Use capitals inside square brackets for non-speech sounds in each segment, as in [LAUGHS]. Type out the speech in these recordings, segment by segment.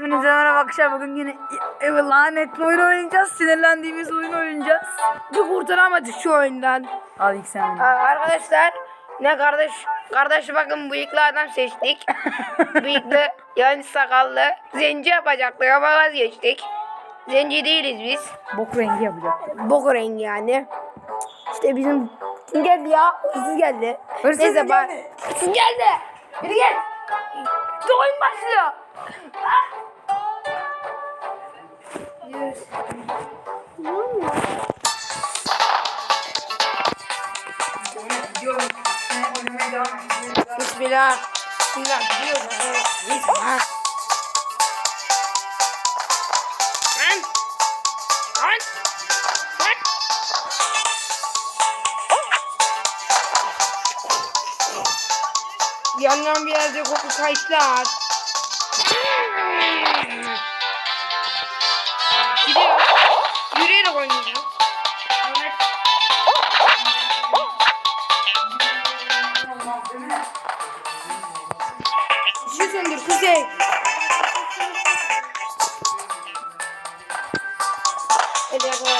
Hepinize merhaba arkadaşlar. Bugün yine e, lanetli oyun oynayacağız. Sinirlendiğimiz oyun oynayacağız. Bir kurtaramadık şu oyundan. Al ilk sen. Aa, arkadaşlar ne kardeş kardeş bakın bıyıklı adam seçtik. [LAUGHS] bıyıklı yani sakallı zenci yapacaktık ama vazgeçtik. Zenci değiliz biz. Bok rengi yapacak. Bok rengi yani. İşte bizim kim geldi ya? Hırsız geldi. Hırsız Neyse geldi? Hırsız geldi. Biri gel. Oyun başlıyor. Bismillah. Bismillah. Gidiyoruz. Neyse ha. Lan. Lan. Lan. Bir yandan bir yerde koku kaçlar. Yapalım.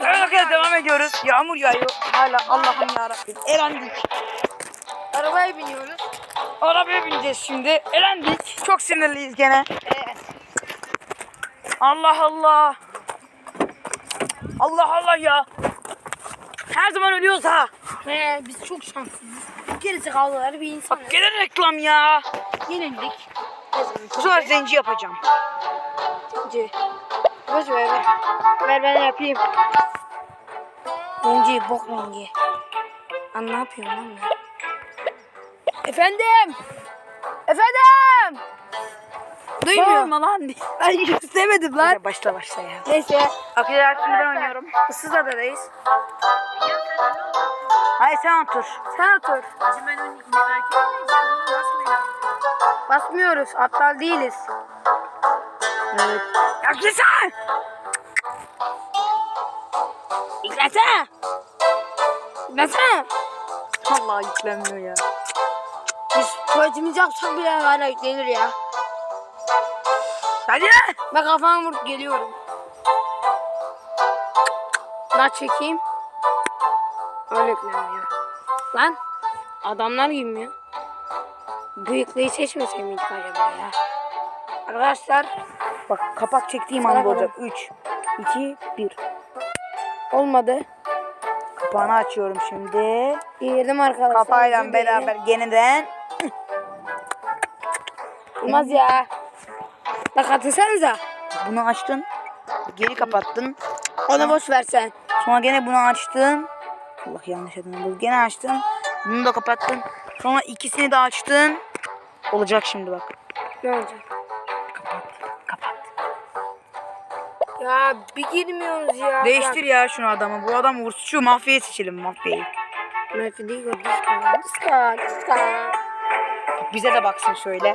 Evet arkadaşlar devam ediyoruz. Yağmur yağıyor. Hala Allah'ım yarabbim. Elendik. Arabaya biniyoruz. Arabaya bineceğiz şimdi. Elendik. Çok sinirliyiz gene. Evet. Allah Allah. Allah Allah ya. Her zaman ölüyoruz ha. He, biz çok şanslıyız. Gerizekalıları bir insan. Bak gene reklam ya. Yenildik. Bu sefer zenci yapacağım. Zenci. Boş ver. Ver, ver ben yapayım. Zenci bok rengi. Lan ne yapıyorum lan ben? Efendim. Efendim. Duymuyor. Bağırma lan. Ay [LAUGHS] istemedim lan. Hadi başla başla ya. Neyse. Arkadaşlar şimdi ben oynuyorum. Issız adadayız. Hayır sen otur. Sen otur. Basmıyoruz. Aptal değiliz. Evet. Yaklaşsana. İklesene. İklesene. Allah yüklenmiyor ya. Biz tuvaletimizi yapsak bile hala yüklenir ya. Hadi. Ben kafamı vurup geliyorum. Daha çekeyim. Öyle yüklenmiyor. Lan adamlar girmiyor. Bıyıklıyı seçmesem miydik acaba ya? Arkadaşlar Bak kapak çektiğim anda olacak. 3, 2, 1. olmadı. Kapağını açıyorum şimdi. Girdim arkadaşlar. Özür beraber yeniden. [LAUGHS] Olmaz ya. Bak atırsanıza. Bunu açtın. Geri kapattın. Ona boş versen. Sonra gene bunu açtın. Allah yanlış adını. Gene açtın. Bunu da kapattın. Sonra ikisini de açtın. Olacak şimdi bak. Ne olacak? Kapat. Kapat. Ya bir girmiyoruz ya. Değiştir ya şunu adamı. Bu adam uğursuzcu mafyayı seçelim mafyayı. Mefi değil o diska. Diska. Diska. Bize de baksın şöyle.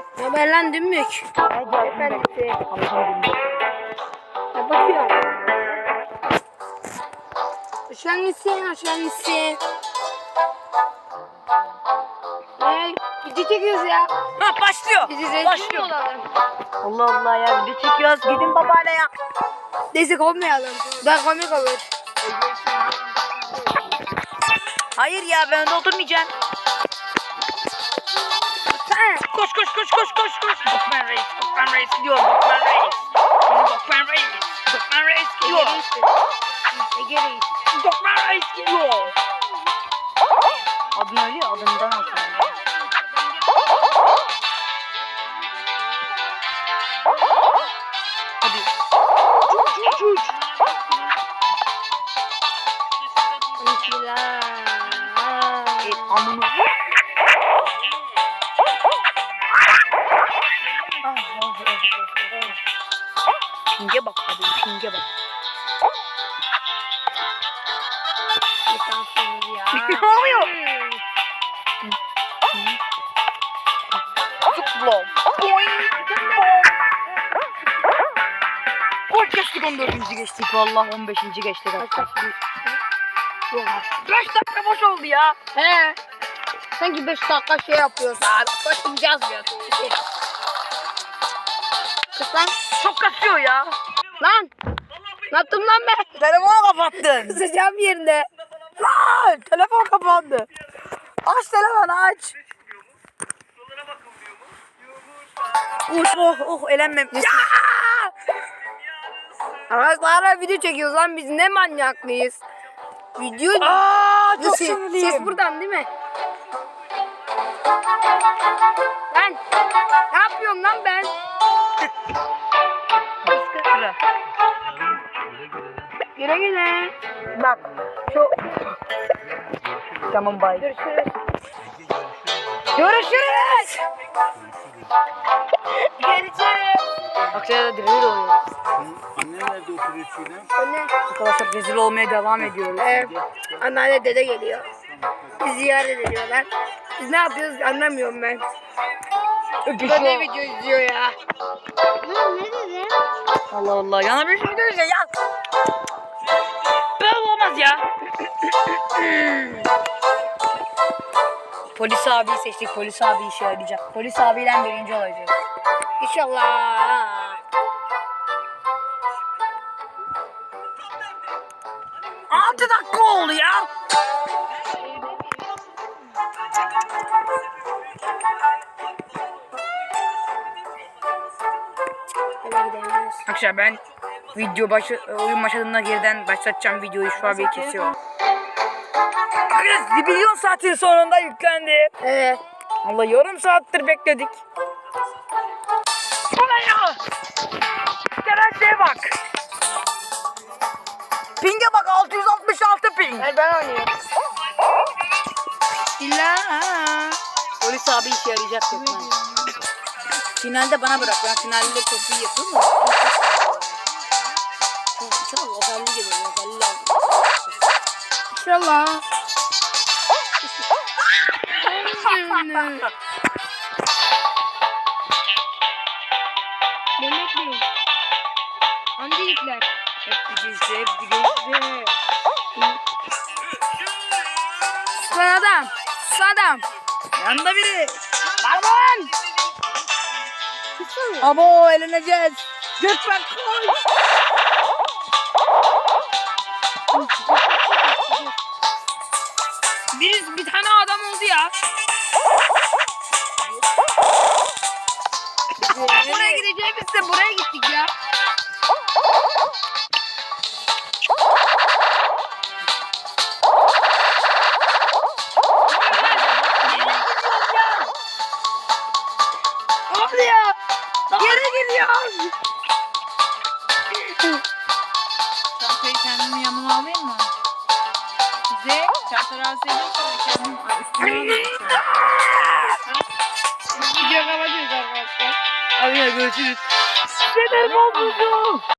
Lan dümbük. Efendisi. Allah'ım bilmiyorum. Ya gelmişsin, hoş gelmişsin. Hey, video çekiyoruz ya. Ha başlıyor. Bizi mi olalım? Allah Allah ya video çekiyoruz. Gidin babayla ya. Neyse kovmayalım. Daha komik olur. Hayır ya ben de oturmayacağım. Koş koş koş koş koş koş. Dokman Reis, Dokman Reis gidiyor. Dokman Reis. Dokman Reis. Dokman Reis gidiyor. Egeriyiz. Egeriyiz. Dokman Reis gidiyor. Adın öyle adından alsın. Hadi. Uç uç uç. Bismillah. E, amına. Pinge bak hadi pinge bak. Ne oluyor? Gol geçtik 14. geçtik vallahi 15. geçtik. Kaç kaç bir- Yok. 5 dakika boş oldu ya. He. Sanki 5 dakika şey yapıyoruz abi. Koşmayacağız diyorsun. Kız lan. Çok kasıyor ya. Lan. Ne yaptım lan ben? Telefonu kapattın. Sıcağım yerinde. Lan telefon kapandı. Aç telefonu aç. Uş oh oh elenmem. Ya! Arkadaşlar video çekiyoruz lan biz ne manyaklıyız. Video Aa çok ses, ses buradan değil mi? Güle güle. Bak şu. Tamam bay. Görüşürüz. Görüşürüz. Görüşürüz. Akşaya da direği oluyoruz. Annen nerede oturuyor Çiğdem? Anne. Arkadaşlar rezil olmaya devam ediyoruz. Ee, anneanne dede geliyor. Bizi ziyaret ediyorlar. Biz ne yapıyoruz anlamıyorum ben. Da ne video izliyor ya? Allah Allah. Yana bir şey diyoruz ya. Olmaz ya. Polis abiyi seçtik. Polis abi işe yarayacak. Polis abiyle birinci olacağız. İnşallah. Altı dakika oldu ya. Arkadaşlar ben video başı oyun başladığında geriden başlatacağım videoyu şu an bir kesiyorum. Arkadaşlar milyon saatin sonunda yüklendi. Evet. Allah yarım saattir bekledik. Bana ya. Gelen şeye bak. Ping'e bak 666 ping. Gel ben oynayayım. Silah. Polis abi işe yarayacak. Finalde bana bırak. Ben finalde çok iyi yapıyorum Çok çok özelliği geliyor. İnşallah. Sen adam. Sen adam. Yanında biri. Barban. Abo eğleneceğiz. Gökmen koş. Bir, bir tane adam oldu ya. Buraya gideceğimizde buraya gittik ya. Geri gidiyoruz. [LAUGHS] Kendimin yanıma alayım mı? Size çanta rahatsız ediyorsa kendim üstüme alayım. Video kapatıyoruz arkadaşlar. Hadi ya görüşürüz. Sinir bozucu.